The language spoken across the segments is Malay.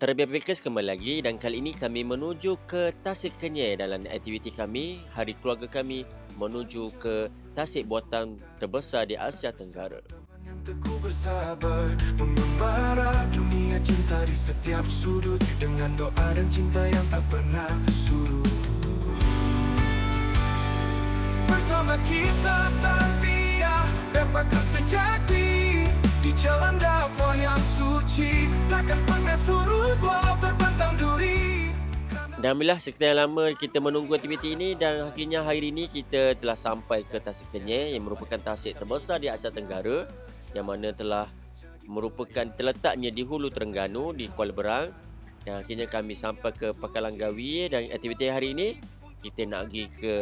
Terbiar Bakers kembali lagi dan kali ini kami menuju ke Tasik Kenyir dalam aktiviti kami Hari Keluarga kami menuju ke Tasik Buatan terbesar di Asia Tenggara. Bersabar Mengembara dunia cinta di setiap sudut Dengan doa dan cinta yang tak pernah surut Bersama kita tarbiyah Dapatkan sejati Dan Alhamdulillah sekian lama kita menunggu aktiviti ini dan akhirnya hari ini kita telah sampai ke Tasik Kenyir yang merupakan tasik terbesar di Asia Tenggara yang mana telah merupakan terletaknya di Hulu Terengganu di Kuala Berang. Dan akhirnya kami sampai ke Pakalang Gawi dan aktiviti hari ini kita nak pergi ke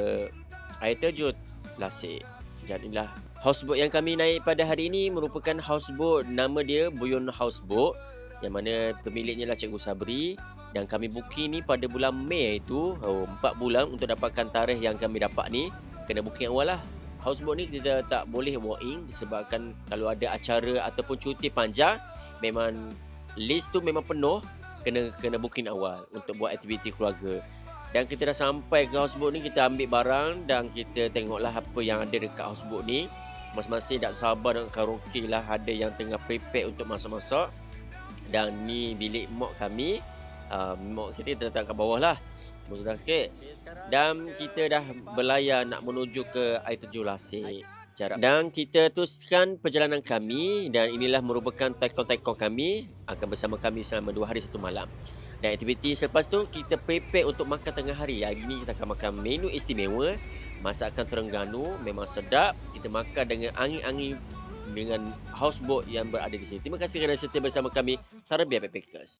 air terjun Lasik. Dan inilah houseboat yang kami naik pada hari ini merupakan houseboat. Nama dia Buyon Houseboat yang mana pemiliknya lah Cikgu Sabri. Dan kami booking ni pada bulan Mei itu oh, 4 bulan untuk dapatkan tarikh yang kami dapat ni. Kena booking awal lah. Houseboat ni kita tak boleh walk in disebabkan kalau ada acara ataupun cuti panjang memang list tu memang penuh kena kena booking awal untuk buat aktiviti keluarga. Dan kita dah sampai ke houseboat ni kita ambil barang dan kita tengoklah apa yang ada dekat houseboat ni. Masing-masing tak sabar nak karaoke lah ada yang tengah prepare untuk masak-masak dan ni bilik mok kami. Uh, mok kita letak kat bawah lah. Mudah sikit. Dan kita dah berlayar nak menuju ke air terjun Lasik. Jarak. Dan kita teruskan perjalanan kami. Dan inilah merupakan taikon-taikon kami. Akan bersama kami selama 2 hari 1 malam. Dan aktiviti selepas tu kita prepare untuk makan tengah hari. Hari ini kita akan makan menu istimewa. Masakan Terengganu memang sedap. Kita makan dengan angin-angin dengan houseboat yang berada di sini. Terima kasih kerana setia bersama kami Tarbiyah Backpackers.